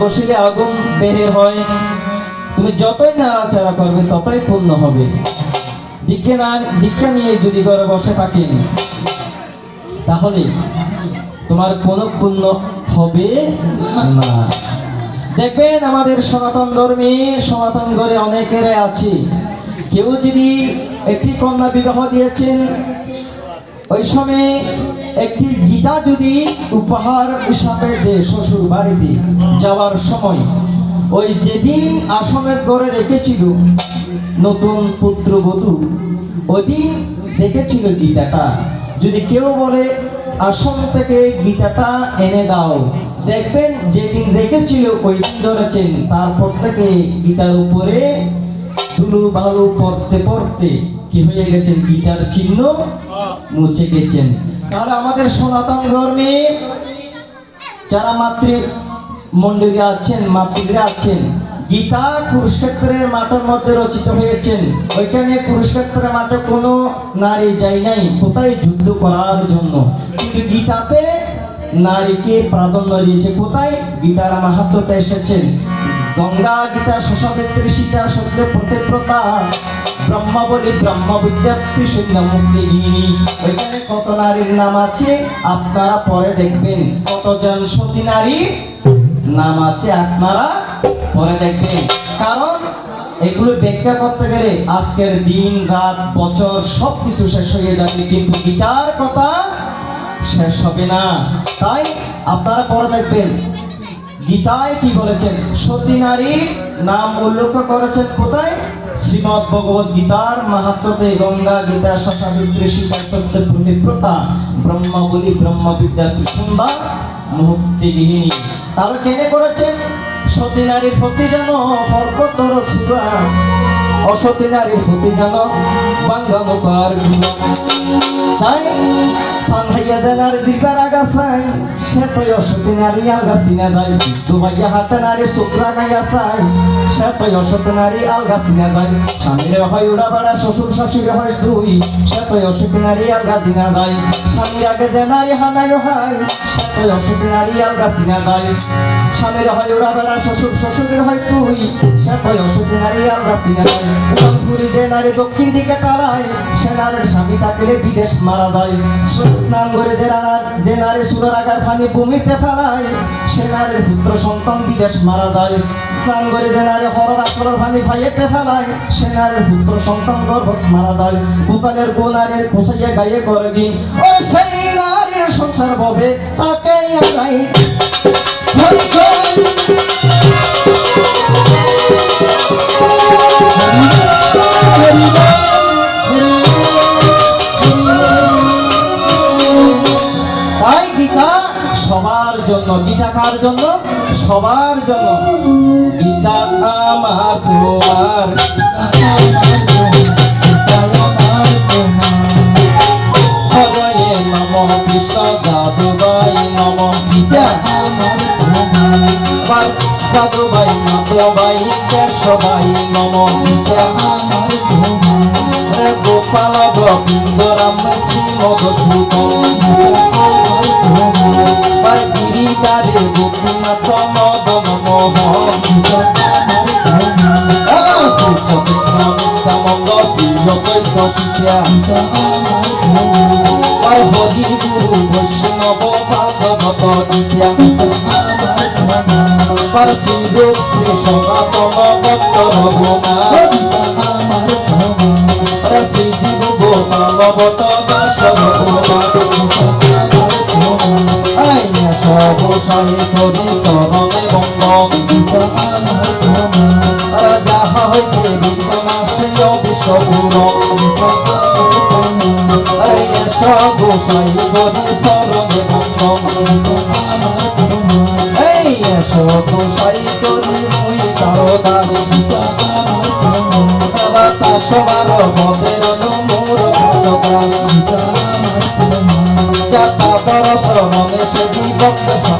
বসিলে আগুন বের হয়। তুমি যতই নাড়াচাড়া করবে, ততই পূর্ণ হবে। বিজ্ঞান না দীক্ষা নিয়ে যদি ঘরে বসে থাকেন, তাহলে তোমার কোনো পূর্ণ হবে না। দেখবেন আমাদের সনাতন ধর্মে, সনাতন ঘরে অনেকের আছে। কেউ যদি একটি কন্যা বিবাহ দিয়েছেন ওই সময় একটি গীতা যদি উপহার হিসাবে যে শ্বশুর বাড়িতে যাওয়ার সময় ওই যেদিন আসনের ঘরে রেখেছিল নতুন পুত্রবধূ ওই দিন দেখেছিল গীতাটা। যদি কেউ বলে আসন থেকে গীতাটা এনে দাও। দেখবেন যেদিন রেখেছিল ওই দিন ধরেছেন, তারপর থেকে গীতার উপরে ধুলো বালু পড়তে পড়তে কি হয়ে গেছেন গীতার চিহ্ন মুছে গেছেন। তাহলে আমাদের সনাতন ধর্মে যারা মাতৃ মন্দিরে আছেন মাতৃরা আছেন গীতা কুরুক্ষেত্রের মাঠের মধ্যে রচিত হয়েছেন। ওইখানে কুরুক্ষেত্রের মাঠে কোনো নারী যায় নাই কোথায় যুদ্ধ করার জন্য? কিন্তু গীতাতে নারীকে প্রাধান্য দিয়েছে। কোথায়? গীতার মাহাত্মতে এসেছেন। গঙ্গা গীতা শশাবিত্রী সীতা সত্য প্রতিপ্রতা ব্রহ্মাবলী ব্রহ্মবিদ্যাত্রী শূন্য মুক্তি ওইখানে কত নারীর নাম আছে? আপনারা পরে দেখবেন। কতজন সতী নারী? নাম আছে আপনারা পরে দেখবেন। কারণ এগুলো ব্যাখ্যা করতে গেলে আজকের দিন, রাত, বছর সব কিছু শেষ হয়ে যাবে। কিন্তু গীতার কথা শেষ হবে না। তাই আপনারা পরে দেখবেন। গীতায় কি বলেছেন? সতী নারী নাম উল্লেখ করেছেন কোথায়? শ্রীমদ ভগবত গীতার মাহাত্মতে গঙ্গা গীতা শশাবিত্রী সীতা সত্য প্রতিপ্রতা ব্রহ্মাবলী ব্রহ্মবিদ্যা সুন্দর মুক্তিবিহীনী তার কেনে করেছেন? সতী নারীর প্রতি যেন পর্বতর সুরা, অসতী নারীর প্রতি যেন বাংলা মুখার গুণ তাই পান্ধাইয়া জানার দিবার আগাছাই সে তো অসতী নারী আলগা সিনা যায়। দুবাইয়া হাতে নারী শুক্রা গাইয়া চাই সে তো অসতী নারী আলগা সিনা যায়। স্বামীর হয় উড়া বাড়া, শ্বশুর শাশুড়ি হয় দুই সে তো অসতী নারী আলগা দিনা যায়। স্বামীর আগে যে নারী হানায় হয় সে তো অসতী নারী আলগা সিনা যায়। স্বামীর হয় উড়া বাড়া, শ্বশুর শ্বশুরের দক্ষিণ দিকে টালায় সে স্বামী থাকলে বিদেশ মারা যায়। স্নান করে যে যে নারী সুরের আগার পানি ভূমিতে ফেলায়, সে নারীর পুত্র সন্তান বিদেশ মারা যায়। স্নান করে যে নারী হরর আচরণ পানি ভাইয়েতে ফেলায়, সে নারীর পুত্র সন্তান গর্ভত মারা যায়। ভূতানের গো নারীর খোসাইয়া গায়ে করে দিন। ও সেই নারীর সংসার ভবে তাকে আমরাই সবার জন্য। গীতা আমার তোমার। হরয়ে নম, কৃষ্ণ যাদুবাই নম। গীতা আমার যাদুবাই নববাই কেশবাই নম। গীতা আমার রে গোপাল গোবিন্দ রাম বাই গিরিধারে গোপীনাথ মদন মোহন হরি গুরু বৈষ্ণব ভাগবত সনাতন ভক্ত ভগবান সাই করি চরণে বঙ্গ যাহা হইতে বিঘ্নাশে অবিশ্বপুর আইনা সব সাই করি চরণে বঙ্গ আইনা সব সাই করি মুই তার দাস সবার মনে সে বিভক্ত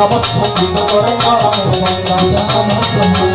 নাম ভক্তি করে শ্রী গুরু বৈষ্ণব